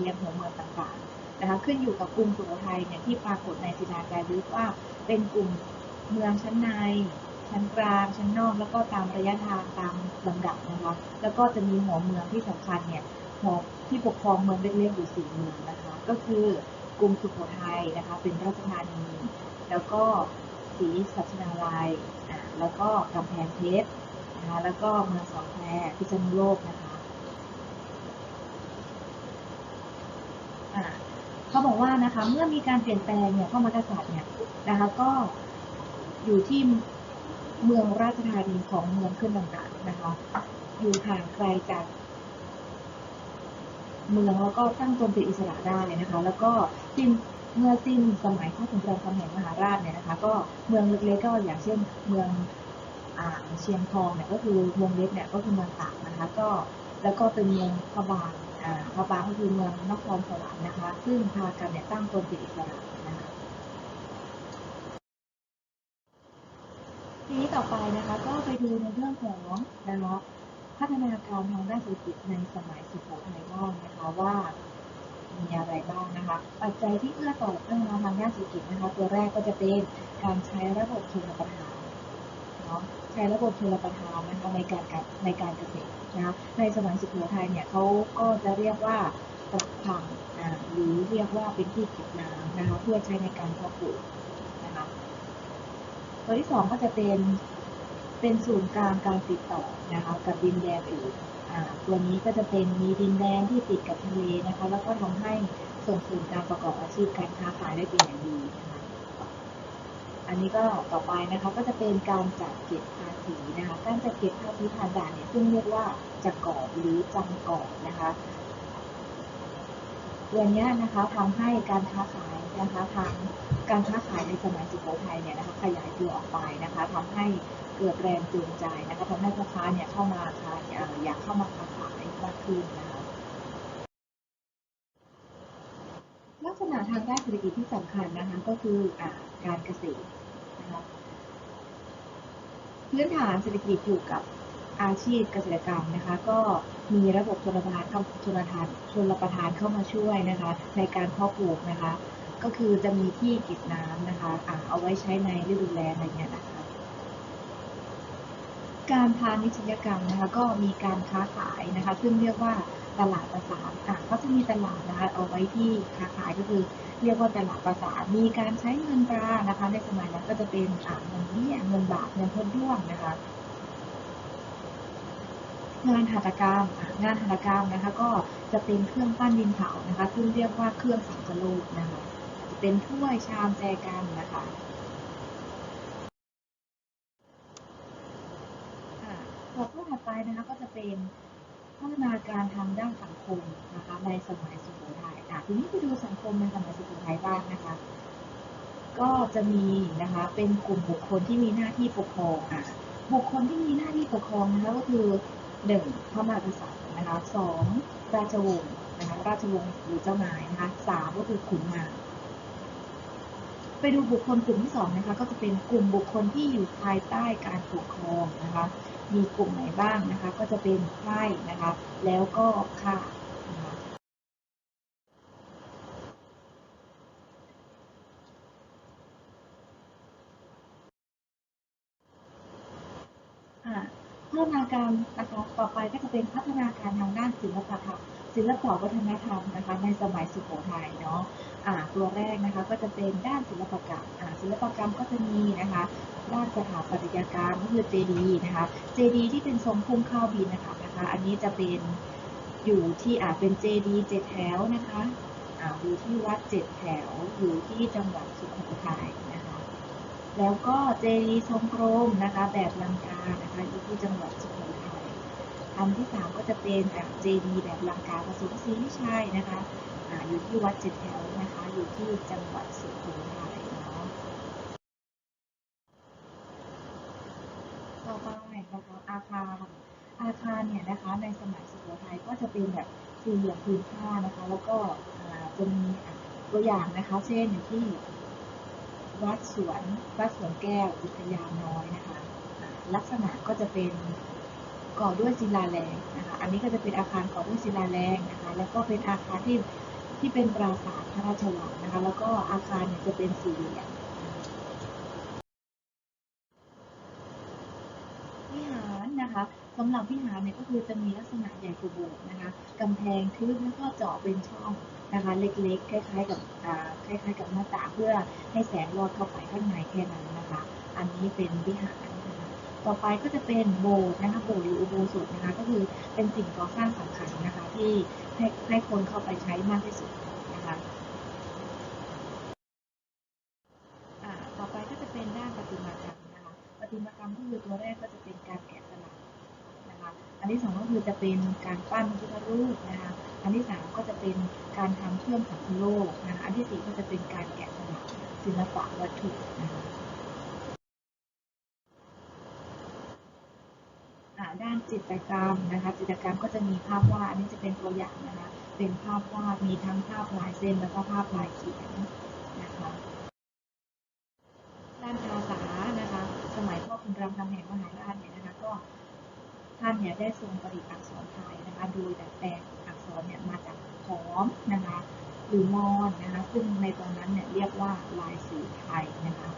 ธานียงหัวเมืองต่างๆนะคะขึ้นอยู่กับกรุงสุโขทัยเนี่ยที่ปรากฏในศิลาจารึกว่าเป็นกลุ่มเมืองชั้นใน ชั้นกลาง ชั้นนอก แล้วก็ตามระยะทางตามลำดับนะคะแล้วก็จะมีหัวเมืองที่สำคัญเนี่ยหัวที่ปกครองเมืองเล็กๆอยู่สี่เมืองนะคะก็คือกรุงสุโขทัยนะคะเป็นราชธานี แล้วก็ศรีสัชนาลัยอ่าแล้วก็กำแพงเพชรนะคะแล้วก็เมืองสองแควพิษณุโลกนะคะอ่า เขาบอกว่านะคะเมื่อมีการเปลี่ยนแปลงเนี่ยพระมหากษัตริย์เนี่ยนะคะก็อยู่ที่เมืองราชธานีของเมืองขึ้นต่างๆนะคะอยู่ห่างไกลจากเมืองแล้วก็ตั้งตนเป็นอิสระได้นะคะ แล้วก็สิ้นเมื่อสิ้นสมัยพระสมเด็จพระแหงมหาราชเนี่ยนะคะ ก็เมืองเล็กๆก็อย่างเช่นเมืองอ่าเชียงทองเนี่ยก็คือวงเล็บเนี่ยก็คือเมืองตากนะคะ ก็แล้วก็เป็นเมืองพะบาง พระบางก็คือเมืองนครสวรรค์นะคะ ซึ่งพากันเนี่ยตั้งตนเป็นอิสระนะคะทีนี้ต่อไปนะคะก็ไปดูในเรื่องของนะคะพัฒนาการทางด้านเศรษฐกิจในสมัยสุโขทัยบ้างนะคะว่ามีอะไรบ้างนะคะ ปัจจัยที่เอื้อต่อพัฒนาทางด้านเศรษฐกิจนะคะ ตัวแรกก็จะเป็นการใช้ระบบชลประทาน เนาะใช้ระบบชลประทานนะคะในการกับในการเกษตรนะคะในสมัยสุโขทัยเนี่ยเขาก็จะเรียกว่าปรักพังอ่าหรือเรียกว่าเป็นที่เก็บน้ำนะคะเพื่อใช้ในการเพาะปลูกนะคะตัวที่สองก็จะเป็นเป็นศูนย์กลางการติดต่อนะคะกับดินแดนอื่นอ่าตัวนี้ก็จะเป็นมีดินแดนที่ติดกับทะเลนะคะ แล้วก็ทำให้ส่งเสริมการประกอบอาชีพการค้าขายได้เป็นอย่างดีนะคะ อันนี้ก็ต่อไปนะคะก็จะเป็นการจัดเก็บภาษีนะคะ การจัดเก็บภาษีผ่านด่านเนี่ยซึ่งเรียกว่าจักอบหรือจังกอบนะคะตัวเนี้ยนะคะทำให้การค้าขายนะคะทางการค้าขายในสมัยสุโขทัยเนี่ยนะคะขยายตัวออกไปนะคะทำให้เกิดแรงจูงใจนะคะทำให้พ่อค้าเนี่ยเข้ามาค้าเอ่ออยากเข้ามาค้าขายมากขึ้นนะคะะทางด้านเศรษฐกิจที่สำคัญนะคะก็คืออการเกษตรนะคะพื้นฐานเศรษฐกิจอยู่กับอาชีพเกษตรกรรมนะคะ ก็มีระบบชลประทานเข้าชลทานชลประทานเข้ามาช่วยนะคะ ในการเพาะปลูกนะคะ ก็คือจะมีที่เก็บน้ำนะคะเอาไว้ใช้ในฤดูแล้งอะไรเงี้ยนะคะ การพาณิชยกรรมนะคะ ก็มีการค้าขายนะคะ ซึ่งเรียกว่า ตลาดประสานอะก็จะมีตลาดนะคะเอาไว้ที่ค้าขายก็คือ เรียกว่าตลาดประสานมีการใช้เงินตรานะคะ ในสมัยนั้นก็จะเป็นเงินเบี้ยเงินบาทเงินทดด้วงนะคะงานหัตถกรรมงานหัตถกรรมนะคะก็จะเป็นเครื่องปั้นดินเผานะคะ ซึ่งเรียกว่าเครื่องสังกะโลกนะคะจะเป็นถ้วยชามแจกันนะคะค่ะหัวข้อถัดไปนะคะก็จะเป็น พัฒนาการทางด้านสังคมนะคะในสมัยสุโขทัยอะทีนี้ไปดูสังคมในสมัยสุโขทัยบ้างนะคะ ก็จะมีนะคะเป็นกลุ่มบุคคลที่มีหน้าที่ปกครองอะบุคคลที่มีหน้าที่ปกครองนะคะก็คือหนึ่งพระมหากษัตริย์นะคะสองราชวงศ์นะคะราชวงศ์หรือเจ้านายนะคะสามก็คือขุนนางไปดูบุคคลกลุ่มที่สองนะคะก็จะเป็นกลุ่มบุคคลที่อยู่ภายใต้การปกครองนะคะ มีกลุ่มไหนบ้างนะคะ ก็จะเป็นไข้นะคะ แล้วก็ข้านะคะอ่มอาการนะคะ ต่อไปก็จะเป็นพัฒนาการทางด้านศิลปธรรมศิลปวัฒนธรรมนะคะในสมัยสุโขทัยเนาะอ่าตัวแรกนะคะก็จะเป็นด้านศิลปกรรมอ่าศิลปกรรมก็จะมีนะคะด้านสถาปัตยกรรมก็คือเจดีนะคะเจดีที่เป็นทรงพุ่มข้าวบินนะคะนะคะ อันนี้จะเป็นอยู่ที่อ่าเป็นเจดีเจ็ดแถวนะคะอ่าอยู่ที่วัดเจ็ดแถวอยู่ที่จังหวัดสุโขทัยนะคะ แล้วก็เจดีทรงกลมนะคะแบบลังกานะคะอยู่ที่จังหวัดสุโข อันที่สามก็จะเป็นอ่าเจดีย์แบบลังกาผสมศรีวิชัยนะคะออยู่ที่วัดเจ็ดแถวนะคะ อยู่ที่จังหวัดสุโขทัยเนาะต่อไปนะคะอาคารอาคารเนี่ยนะคะในสมัยสุโขทัยก็จะเป็นแบบสี่เหลี่ยมพื้นผ้านะคะ แล้วก็จะมีตัวอย่างนะคะ เช่นอย่างที่วัดสวนวัดสวนแก้วอุทยานน้อยนะคะ ลักษณะก็จะเป็น ก่อด้วยศิลาแรงนะคะอันนี้ก็จะเป็นอาคารก่อด้วยศิลาแรงนะคะแล้วก็เป็นอาคารที่ที่เป็นปราสาทพระราชวังนะคะแล้วก็อาคารเนี่ยจะเป็นสี่เหลี่ยมวิหารนะคะสำหรับวิหารเนี่ยก็คือจะมีลักษณะใหญ่กว่าโบสถ์นะคะกำแพงทึบแล้วก็เจาะเป็นช่องนะคะเล็กๆ คล้ายๆกับคล้ายๆ กับหน้าต่างเพื่อให้แสงลอดเข้าไปข้างในแค่นั้นนะคะ อันนี้เป็นวิหาร ต่อไปก็จะเป็นโบสถ์นะคะโบสถ์หรืออุโบสถนะคะก็คือเป็นสิ่งก่อสร้างสำคัญนะคะที่ให้ให้คนเข้าไปใช้มากที่สุดนะคะต่อไปก็จะเป็นด้านประติมากรรมนะคะประติมากรรมก็คือตัวแรกก็จะเป็นการแกะสลักนะคะอันที่สองก็คือจะเป็นการปั้นพุทธรูปนะคะอันที่สามก็จะเป็นการทำเครื่องสังโลกนะคะอันที่สี่ก็จะเป็นการแกะสลักศิลปะวัตถุนะคะอ่าด้าน จิตรกรรมนะคะจิตรกรรมก็จะมีภาพวาดอันนี้จะเป็นตัวอย่างนะคะเป็นภาพวาดมีทั้งภาพลายเส้นแล้วก็ภาพลายเขียนนะคะด้านภาษานะคะสมัยพ่อคุณรามคำแหงมหาราชเนี่ยนะคะก็ท่านเนี่ยได้ทรงประดิษฐ์อักษรไทยนะคะโดยดัดแปลงอักษรเนี่ยมาจากขอมนะคะหรือมอญนะคะซึ่งในตอนนั้นเนี่ยเรียกว่าลายสื่อไทยนะคะ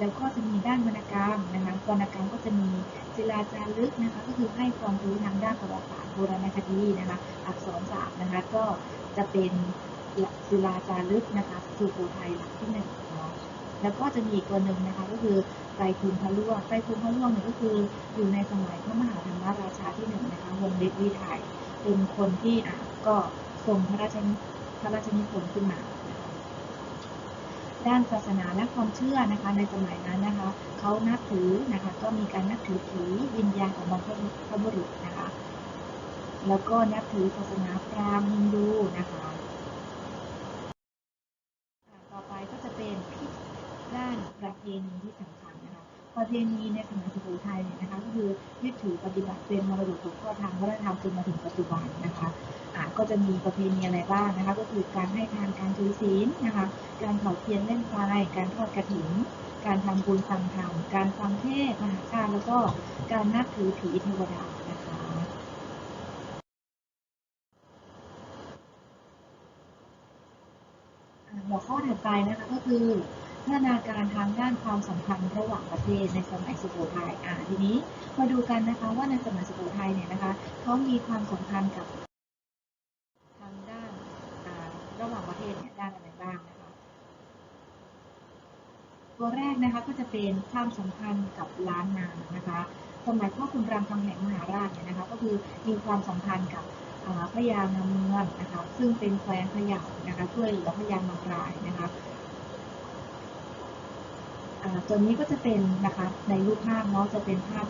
แล้วก็จะมีด้านวรรณกรรมนะคะวรรณกรรมก็จะมีศิลาจารึกนะคะ ก็คือให้ความรู้ทางด้านประวัติศาสตร์โบราณคดีนะคะ อักษรศาสตร์นะคะก็จะเป็นศิลาจารึกนะคะสุโขทัยหลักที่หนึ่งเนาะแล้วก็จะมีอีกตัวหนึ่งนะคะก็คือไตรภูมิพระล่วงไตรภูมิพระล่วงเนี่ยก็คืออยู่ในสมัยพระมหาธรรมราชาที่หนึ่งนะคะวงเล็บวิไทยเป็นคนที่อะก็ทรงพระราชนิพระราชนิพนธ์ขึ้นมานะคะ ด้านศาสนาและความเชื่อนะคะในสมัยนั้นนะคะเขานับถือนะคะก็มีการนับถือผีวิญญาณของบรรพบุรุษนะคะแล้วก็นับถือศาสนาพราหมณ์ฮินดูนะคะต่อไปก็จะเป็นพิธีด้านประเพณีที่สำคัญ ประเพณีในสมัยสุโขทัยเนี่ยนะคะก็คือยึดถือปฏิบัติเป็นมรดกตกทอดทางวัฒนธรรมจนมาถึงปัจจุบันนะคะก็จะมีประเพณีอะไรบ้างนะคะก็คือการให้ทานการถือศีลนะคะการเผาเทียนเล่นไฟการทอดกระถิ่นการทำบุญฟังธรรมการฟังเทศมหาชาติแล้วก็การนับถือผีเทวดานะคะหัวข้อถัดไปนะคะก็คือ ฒนาการทางด้านความสัมพันธ์ระหว่างประเทศในสมัยสุโขทัยอ่าทีนี้มาดูกันนะคะว่าในสมัยสุโขทัยเนี่ยนะคะเขามีความสัมพันธ์กับทางด้านระหว่างประเทศเนี่ยด้านอะไรบ้างนะคะ ตัวแรกนะคะก็จะเป็นความสัมพันธ์กับล้านนานะคะ สมัยพ่อคุณรามคำแหงมหาราชเนี่ยนะคะ ก็คือมีความสัมพันธ์กับพระยางาเมืองนะคะ ซึ่งเป็นแคว้นพะเยานะคะ ช่วยเหลือพระยามารายนะคะ ตัวนี้ก็จะเป็นนะคะในรูปภาพเนาะจะเป็นภาพ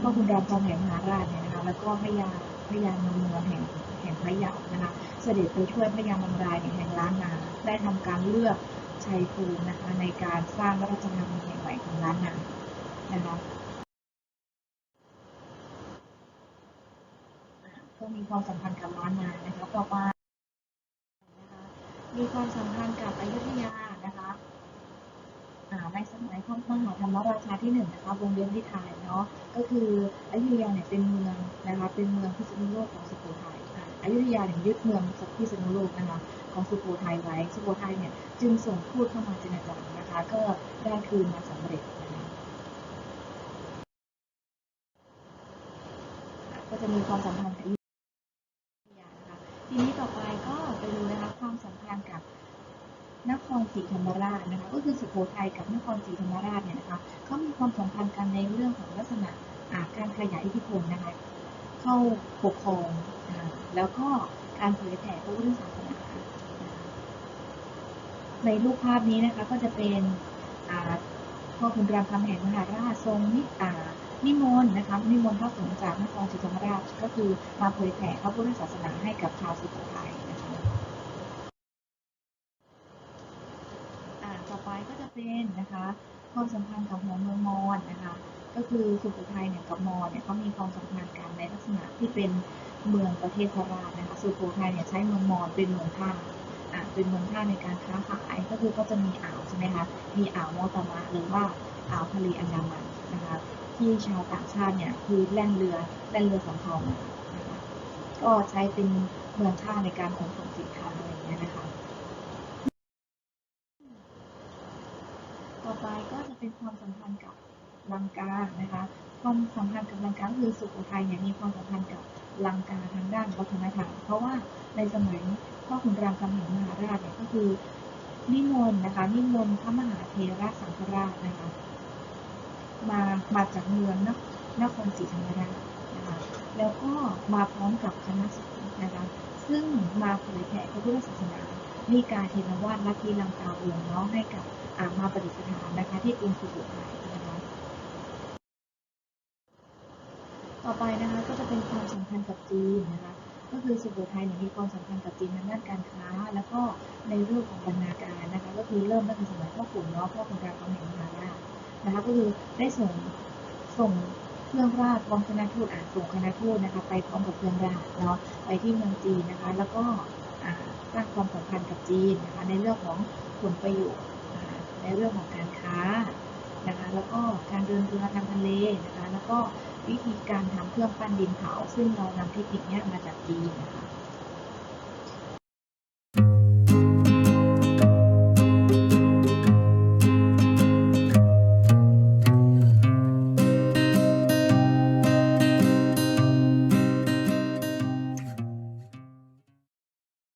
พ่อคุณรามคำแหงมหาราชเนี่ยนะคะแล้วก็พระยาพระยามามเมืองแห่งแห่งพระยานะคะ เสด็จไปช่วยพระยามารายแห่งล้านนา ได้ทำการเลือกชัยภูมินะคะในการสร้างราชธานีแห่งใหม่ของล้านนานะคะก็มีความสัมพันธ์กับล้านนานะคะต่อไปนะคะมีความสัมพันธ์กับอยุธยานะคะ ในสมัยพระมหาธรรมราชาที่หนึ่งนะคะวงเวียนวิทายเนาะก็คืออยุธยาเนี่ยเป็นเมืองนะคะเป็นเมืองพิษณุโลกของสุโขทัยอ่าอยุธยาเนี่ยยึดเมืองพิษณุโลกนะคะของสุโขทัยไว้สุโขทัยเนี่ยจึงส่งทูตเข้ามาเจรจานะคะ ก็ได้คืนมาสำเร็จนะคะก็จะมีความสัมพันธ์กับอยุธยานะคะทีนี้ต่อไปก็ไปดูนะคะความสัมพันธ์กับ นครศรีธรรมราชนะคะก็คือสุโขทัยกับนครศรีธรรมราชเนี่ยนะคะเขามีความสัมพันธ์กันในเรื่องของลักษณะาการขยายอิทธิพลนะคะเข้าปกครองแล้วก็การเผยแผ่พระพุทธศาสนาในรูปภาพนี้นะคะก็จะเป็นพ่อคุณรามคำแหงมหาราชทรงนิอ่านิมนต์นะคะนิมนต์พระสงฆ์จากนครศรีธรรมราช ก็คือมาเผยแผ่พระพุทธศาสนาให้กับชาวสุโขทัยนะคะอ่าต่อไปก็จะ เป็นนะคะความสัมพันธ์กับหัวเมืองมอญนะคะ ก็คือสุโขทัยเนี่ยกับมอญเนี่ยเขามีความสัมพันธ์กันในลักษณะที่เป็นเมืองประเทศพระราชนะคะสุโขทัยเนี่ยใช้เมืองมอญเป็นเมืองท่าอ่าเป็นเมืองท่าในการค้าขายก็คือก็จะมีอ่าวใช่ไหมคะมีอ่าวมอตามะหรือว่าอ่าวทะเลอันดามันนะคะที่ชาวต่างชาติเนี่ยคือแล่นเรือแล่นเรือสำเภานะคะก็ใช้เป็นเมืองท่าในการขนส่งสินค้าอะไรอย่างเงี้ยนะคะ ต่อ ไปก็จะเป็นความสัมพันธ์กับลังกานะคะ ความสัมพันธ์กับลังกาคือสุโขทัยเนี่ยมีความสัมพันธ์กับลังกาทางด้านวัฒนธรรม เพราะว่าในสมัยพ่อขุนรามคำแหงมหาราชเนี่ยก็คือนิมนต์นะคะนิมนต์พระมหาเทระสังฆราชนะคะมามาจากเมืองนนครศรีธรรมราชนะคะแล้วก็มาพร้อมกับคณะสงฆ์นะคะซึ่งมาเผยแผ่พระพุทธศาสนา มีการเทรวาสลัทธิลังกาเอืองเนาะให้กับอามาประดิษฐานนะคะที่กรุงสุโขทัยนะคะต่อไปนะคะก็จะเป็นความสัมพันธ์กับจีนนะคะก็คือสุโขทัยเนี่ยมีความสัมพันธ์กับจีนทางด้านการค้า แล้วก็ในเรื่องของบรรณาการนะคะก็คือเริ่มตั้งแต่สมัยพ่อขุนเนาะพ่อขุนรามคำแหงมหาราชนะคะก็คือได้ส่งส่งเครื่องราชพร้อมคณะทูตอ่านส่งคณะทูตนะคะไปพร้อมกับเครื่องราชเนาะไปที่เมืองจีนนะคะ แล้วก็ สร้างความสัมพันธ์กับจีนนะคะในเรื่องของผลประโยชน์นะคะในเรื่องของการค้านะคะแล้วก็การเดินเรือทางทะเลนะคะแล้วก็วิธีการทำเครื่องปั้นดินเผา ซึ่งเรานำเทคนิคนี้มาจากจีนนะคะ